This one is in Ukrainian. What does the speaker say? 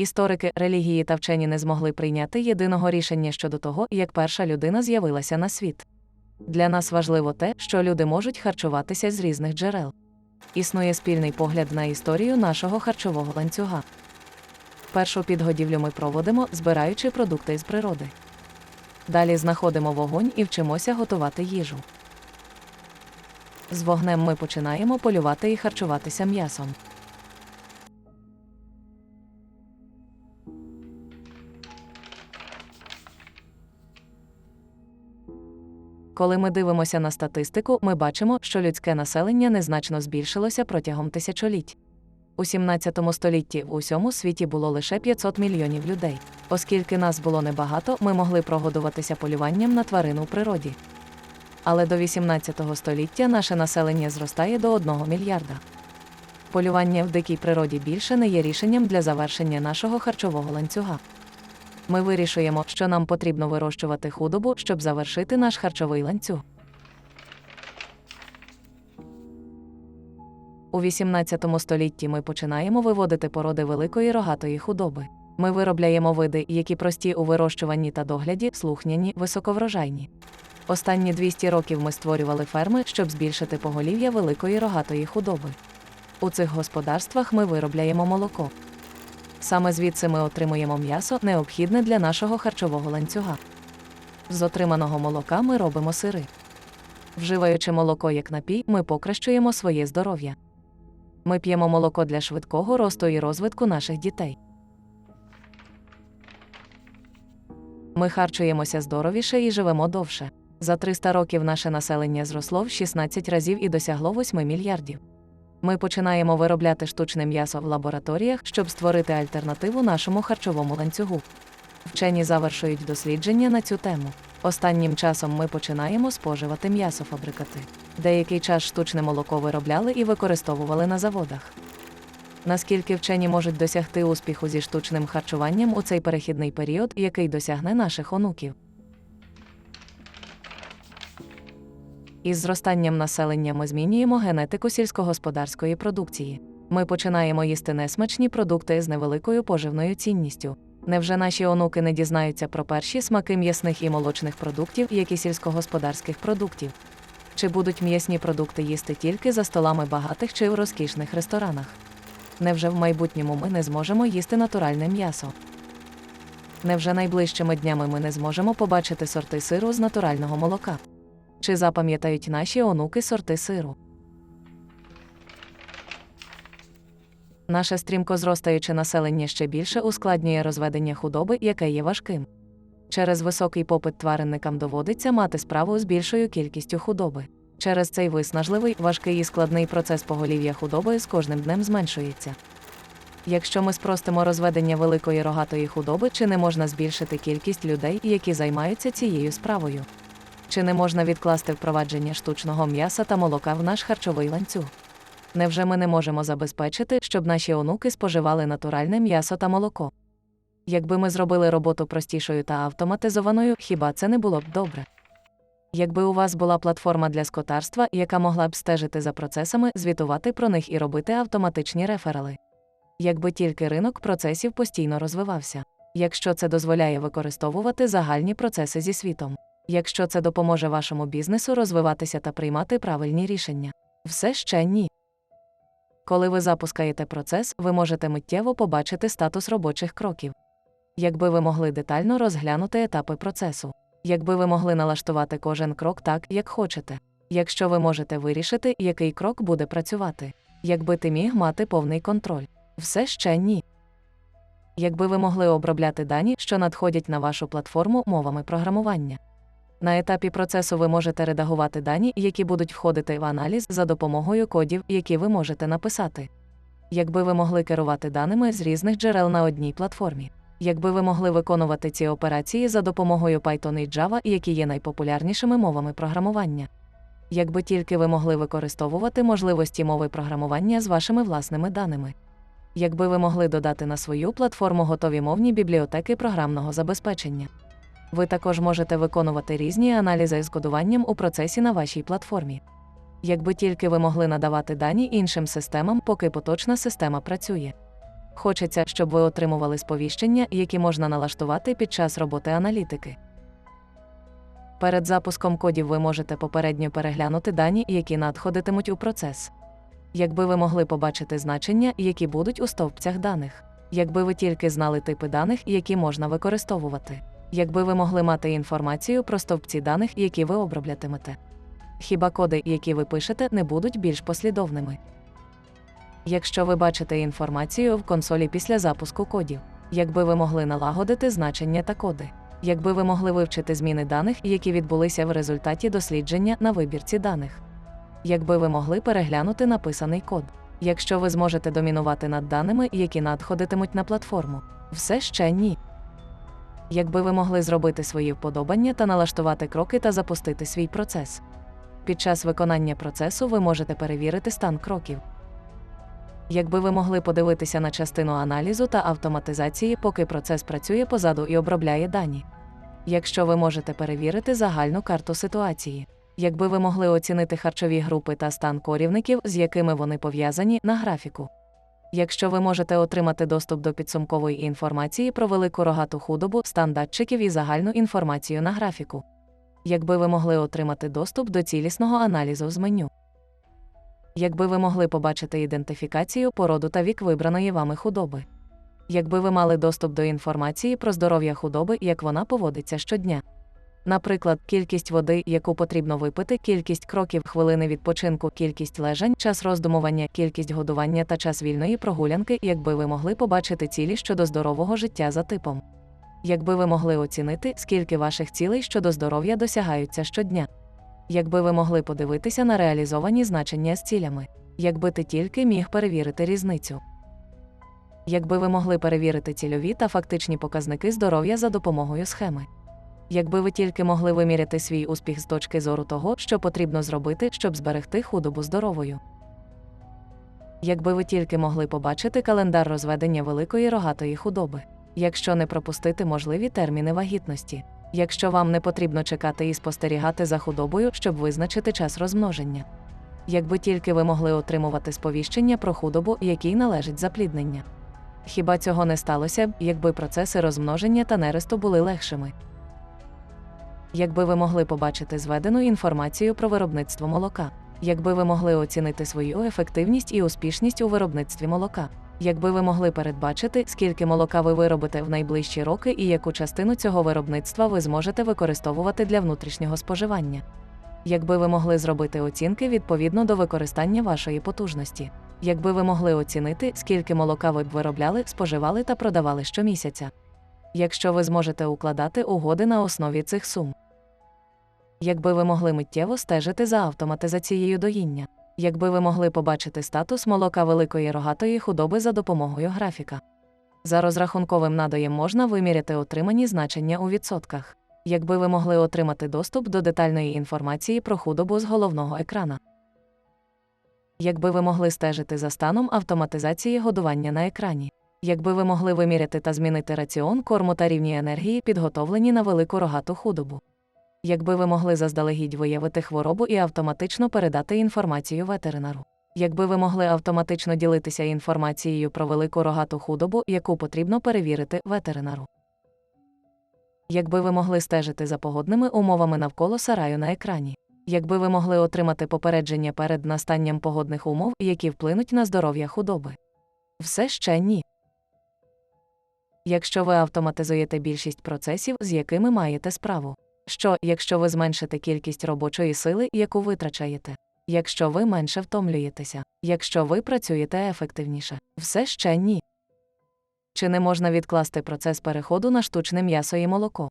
Історики релігії та вчені не змогли прийняти єдиного рішення щодо того, як перша людина з'явилася на світ. Для нас важливо те, що люди можуть харчуватися з різних джерел. Існує спільний погляд на історію нашого харчового ланцюга. Першу підгодівлю ми проводимо, збираючи продукти з природи. Далі знаходимо вогонь і вчимося готувати їжу. З вогнем ми починаємо полювати і харчуватися м'ясом. Коли ми дивимося на статистику, ми бачимо, що людське населення незначно збільшилося протягом тисячоліть. У 17 столітті в усьому світі було лише 500 мільйонів людей. Оскільки нас було небагато, ми могли прогодуватися полюванням на тварин у природі. Але до 18 століття наше населення зростає до 1 мільярда. Полювання в дикій природі більше не є рішенням для завершення нашого харчового ланцюга. Ми вирішуємо, що нам потрібно вирощувати худобу, щоб завершити наш харчовий ланцюг. У 18 столітті ми починаємо виводити породи великої рогатої худоби. Ми виробляємо види, які прості у вирощуванні та догляді, слухняні, високоврожайні. Останні 200 років ми створювали ферми, щоб збільшити поголів'я великої рогатої худоби. У цих господарствах ми виробляємо молоко. Саме звідси ми отримуємо м'ясо, необхідне для нашого харчового ланцюга. З отриманого молока ми робимо сири. Вживаючи молоко як напій, ми покращуємо своє здоров'я. Ми п'ємо молоко для швидкого росту і розвитку наших дітей. Ми харчуємося здоровіше і живемо довше. За 300 років наше населення зросло в 16 разів і досягло 8 мільярдів. Ми починаємо виробляти штучне м'ясо в лабораторіях, щоб створити альтернативу нашому харчовому ланцюгу. Вчені завершують дослідження на цю тему. Останнім часом ми починаємо споживати м'ясофабрикати. Деякий час штучне молоко виробляли і використовували на заводах. Наскільки вчені можуть досягти успіху зі штучним харчуванням у цей перехідний період, який досягне наших онуків? Із зростанням населення ми змінюємо генетику сільськогосподарської продукції. Ми починаємо їсти несмачні продукти з невеликою поживною цінністю. Невже наші онуки не дізнаються про перші смаки м'ясних і молочних продуктів, як і сільськогосподарських продуктів? Чи будуть м'ясні продукти їсти тільки за столами багатих чи в розкішних ресторанах? Невже в майбутньому ми не зможемо їсти натуральне м'ясо? Невже найближчими днями ми не зможемо побачити сорти сиру з натурального молока? Чи запам'ятають наші онуки сорти сиру? Наше стрімко зростаюче населення ще більше ускладнює розведення худоби, яке є важким. Через високий попит тваринникам доводиться мати справу з більшою кількістю худоби. Через цей виснажливий, важкий і складний процес поголів'я худоби з кожним днем зменшується. Якщо ми спростимо розведення великої рогатої худоби, чи не можна збільшити кількість людей, які займаються цією справою? Чи не можна відкласти впровадження штучного м'яса та молока в наш харчовий ланцюг? Невже ми не можемо забезпечити, щоб наші онуки споживали натуральне м'ясо та молоко? Якби ми зробили роботу простішою та автоматизованою, хіба це не було б добре? Якби у вас була платформа для скотарства, яка могла б стежити за процесами, звітувати про них і робити автоматичні реферали. Якби тільки ринок процесів постійно розвивався, якщо це дозволяє використовувати загальні процеси зі світом, якщо це допоможе вашому бізнесу розвиватися та приймати правильні рішення, все ще ні. Коли ви запускаєте процес, ви можете миттєво побачити статус робочих кроків. Якби ви могли детально розглянути етапи процесу, якби ви могли налаштувати кожен крок так, як хочете, якщо ви можете вирішити, який крок буде працювати, якби ти міг мати повний контроль, все ще ні. Якби ви могли обробляти дані, що надходять на вашу платформу мовами програмування. На етапі процесу ви можете редагувати дані, які будуть входити в аналіз за допомогою кодів, які ви можете написати. Якби ви могли керувати даними з різних джерел на одній платформі. Якби ви могли виконувати ці операції за допомогою Python і Java, які є найпопулярнішими мовами програмування. Якби тільки ви могли використовувати можливості мови програмування з вашими власними даними. Якби ви могли додати на свою платформу готові мовні бібліотеки програмного забезпечення. Ви також можете виконувати різні аналізи з кодуванням у процесі на вашій платформі. Якби тільки ви могли надавати дані іншим системам, поки поточна система працює. Хочеться, щоб ви отримували сповіщення, які можна налаштувати під час роботи аналітики. Перед запуском кодів ви можете попередньо переглянути дані, які надходитимуть у процес. Якби ви могли побачити значення, які будуть у стовпцях даних, якби ви тільки знали типи даних, які можна використовувати, якби ви могли мати інформацію про стовпці даних, які ви оброблятимете. Хіба коди, які ви пишете, не будуть більш послідовними? Якщо ви бачите інформацію в консолі після запуску кодів, якби ви могли налагодити значення та коди, якби ви могли вивчити зміни даних, які відбулися в результаті дослідження на вибірці даних, якби ви могли переглянути написаний код, якщо ви зможете домінувати над даними, які надходитимуть на платформу, все ще ні. Якби ви могли зробити свої вподобання та налаштувати кроки та запустити свій процес. Під час виконання процесу ви можете перевірити стан кроків. Якби ви могли подивитися на частину аналізу та автоматизації, поки процес працює позаду і обробляє дані. Якщо ви можете перевірити загальну карту ситуації, якби ви могли оцінити харчові групи та стан корівників, з якими вони пов'язані на графіку. Якщо ви можете отримати доступ до підсумкової інформації про велику рогату худобу, стан датчиків і загальну інформацію на графіку. Якби ви могли отримати доступ до цілісного аналізу з меню. Якби ви могли побачити ідентифікацію породу та вік вибраної вами худоби. Якби ви мали доступ до інформації про здоров'я худоби, як вона поводиться щодня. Наприклад, кількість води, яку потрібно випити, кількість кроків, хвилини відпочинку, кількість лежань, час роздумування, кількість годування та час вільної прогулянки, якби ви могли побачити цілі щодо здорового життя за типом. Якби ви могли оцінити, скільки ваших цілей щодо здоров'я досягаються щодня. Якби ви могли подивитися на реалізовані значення з цілями, якби ти тільки міг перевірити різницю. Якби ви могли перевірити цільові та фактичні показники здоров'я за допомогою схеми. Якби ви тільки могли виміряти свій успіх з точки зору того, що потрібно зробити, щоб зберегти худобу здоровою. Якби ви тільки могли побачити календар розведення великої рогатої худоби, якщо не пропустити можливі терміни вагітності, якщо вам не потрібно чекати і спостерігати за худобою, щоб визначити час розмноження. Якби тільки ви могли отримувати сповіщення про худобу, якій належить запліднення. Хіба цього не сталося б, якби процеси розмноження та нересту були легшими? Якби ви могли побачити зведену інформацію про виробництво молока, якби ви могли оцінити свою ефективність і успішність у виробництві молока, якби ви могли передбачити, скільки молока ви виробите в найближчі роки і яку частину цього виробництва ви зможете використовувати для внутрішнього споживання. Якби ви могли зробити оцінки відповідно до використання вашої потужності, якби ви могли оцінити, скільки молока ви б виробляли, споживали та продавали щомісяця. Якщо ви зможете укладати угоди на основі цих сум. Якби ви могли миттєво стежити за автоматизацією доїння, якби ви могли побачити статус молока великої рогатої худоби за допомогою графіка. За розрахунковим надоєм можна виміряти отримані значення у відсотках. Якби ви могли отримати доступ до детальної інформації про худобу з головного екрана. Якби ви могли стежити за станом автоматизації годування на екрані. Якби ви могли виміряти та змінити раціон корму та рівні енергії, підготовлені на велику рогату худобу. Якби ви могли заздалегідь виявити хворобу і автоматично передати інформацію ветеринару. Якби ви могли автоматично ділитися інформацією про велику рогату худобу, яку потрібно перевірити ветеринару. Якби ви могли стежити за погодними умовами навколо сараю на екрані. Якби ви могли отримати попередження перед настанням погодних умов, які вплинуть на здоров'я худоби. Все ще ні. Якщо ви автоматизуєте більшість процесів, з якими маєте справу. Що, якщо ви зменшите кількість робочої сили, яку витрачаєте? Якщо ви менше втомлюєтеся, якщо ви працюєте ефективніше, все ще ні. Чи не можна відкласти процес переходу на штучне м'ясо і молоко?